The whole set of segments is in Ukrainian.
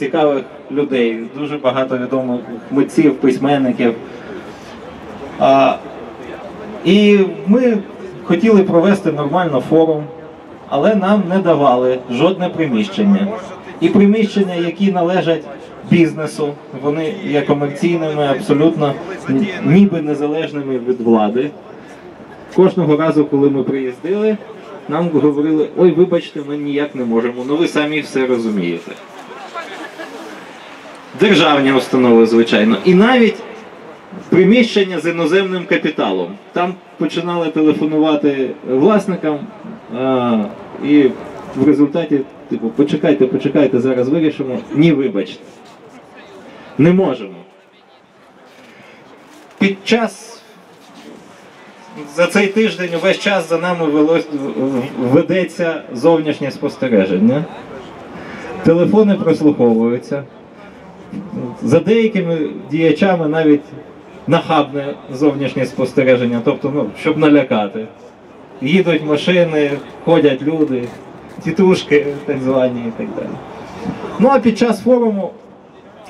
цікавих людей, дуже багато відомих митців, письменників. А, і ми хотіли провести нормально форум, але нам не давали жодне приміщення. І приміщення, які належать бізнесу, вони є комерційними, абсолютно ніби незалежними від влади. Кожного разу, коли ми приїздили, нам говорили, ой, вибачте, ми ніяк не можемо, ну ви самі все розумієте. Державні установи, звичайно. І навіть приміщення з іноземним капіталом. Там починали телефонувати власникам, а, і в результаті, типу, почекайте, почекайте, зараз вирішимо. Ні, вибачте. Не можемо. Під час за цей тиждень увесь час за нами ведеться зовнішнє спостереження. Телефони прослуховуються. За деякими діячами навіть нахабне зовнішнє спостереження, тобто, ну, щоб налякати. Їдуть машини, ходять люди, тітушки так звані і так далі. Ну а під час форуму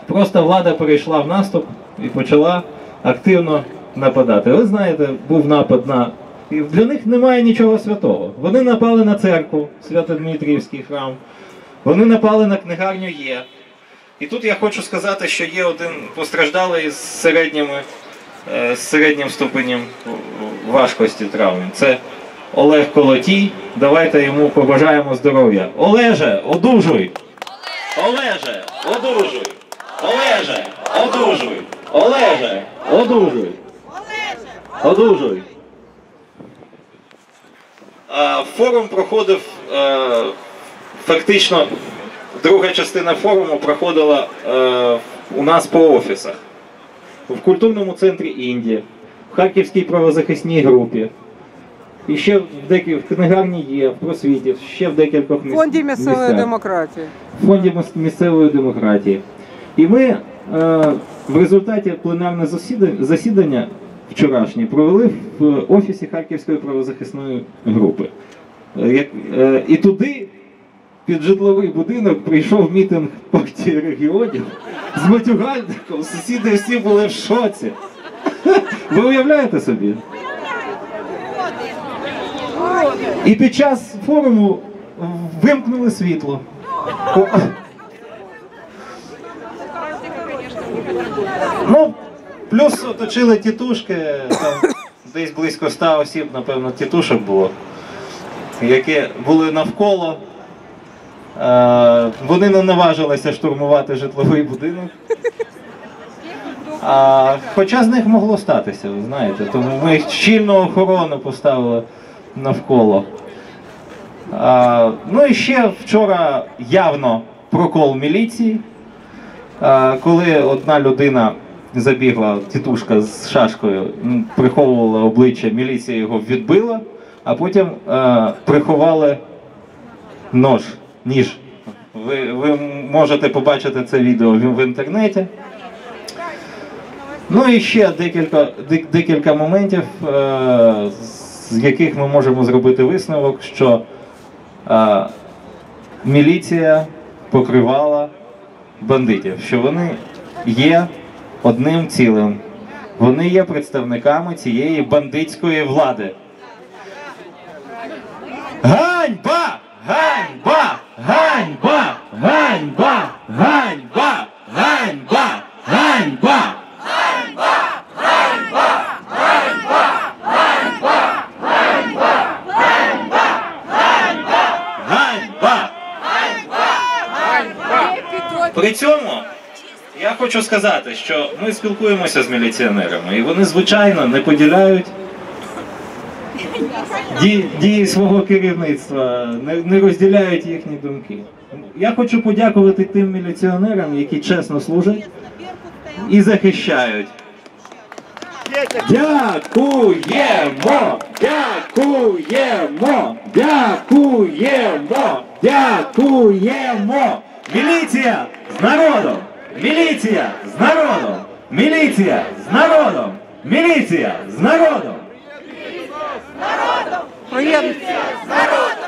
просто влада перейшла в наступ і почала активно нападати. Ви знаєте, був напад на. І для них немає нічого святого. Вони напали на церкву, Свято-Дмитріївський храм, вони напали на книгарню Є. І тут я хочу сказати, що є один постраждалий з середніми, е, з середнім ступенем важкості травм. Це Олег Колотій. Давайте йому побажаємо здоров'я. Олеже, одужуй! Олеже, одужуй! Олеже, одужуй! Олеже, одужуй! Одужуй! А, Форум проходив е, фактично. Друга частина форуму проходила е, у нас по офісах. В культурному центрі Індії, в Харківській правозахисній групі. І ще в деяких в книгарні є, в просвіті, ще в декількох В фонді місцевої місцях. демократії. В фонді місцевої демократії. І ми е, в результаті пленарне засідання, засідання вчорашнє провели в офісі Харківської правозахисної групи. Е, е, і туди під житловий будинок прийшов мітинг партії регіонів з матюгальником. Сусіди всі були в шоці. Ви уявляєте собі? І під час форуму вимкнули світло. Ну, плюс оточили тітушки, там десь близько ста осіб, напевно, тітушок було, які були навколо. Е, Вони не наважилися штурмувати житловий будинок. А, хоча з них могло статися, ви знаєте, тому ми щільну охорону поставили навколо. А, ну і ще вчора явно прокол міліції, а, коли одна людина забігла, тітушка з шашкою, приховувала обличчя, міліція його відбила, а потім а, приховали нож, ніж. Ви, ви можете побачити це відео в, інтернеті. Ну і ще декілька, дек- декілька моментів, е, з яких ми можемо зробити висновок, що е, міліція покривала бандитів, що вони є одним цілим. Вони є представниками цієї бандитської влади. Ганьба! Ганьба! Ганьба! Ганьба! Ганьба! Ганьба! Ганьба! Ганьба! При цьому я хочу сказати, що ми спілкуємося з міліціонерами, і вони, звичайно, не поділяють ді- дії свого керівництва, не, розділяють їхні думки. Я хочу подякувати тим міліціонерам, які чесно служать і захищають. Дякуємо! Дякуємо! Дякуємо! Дякуємо! Міліція з народом! Міліція з народом! Міліція з народом! Міліція з народом! підприємств. Народ!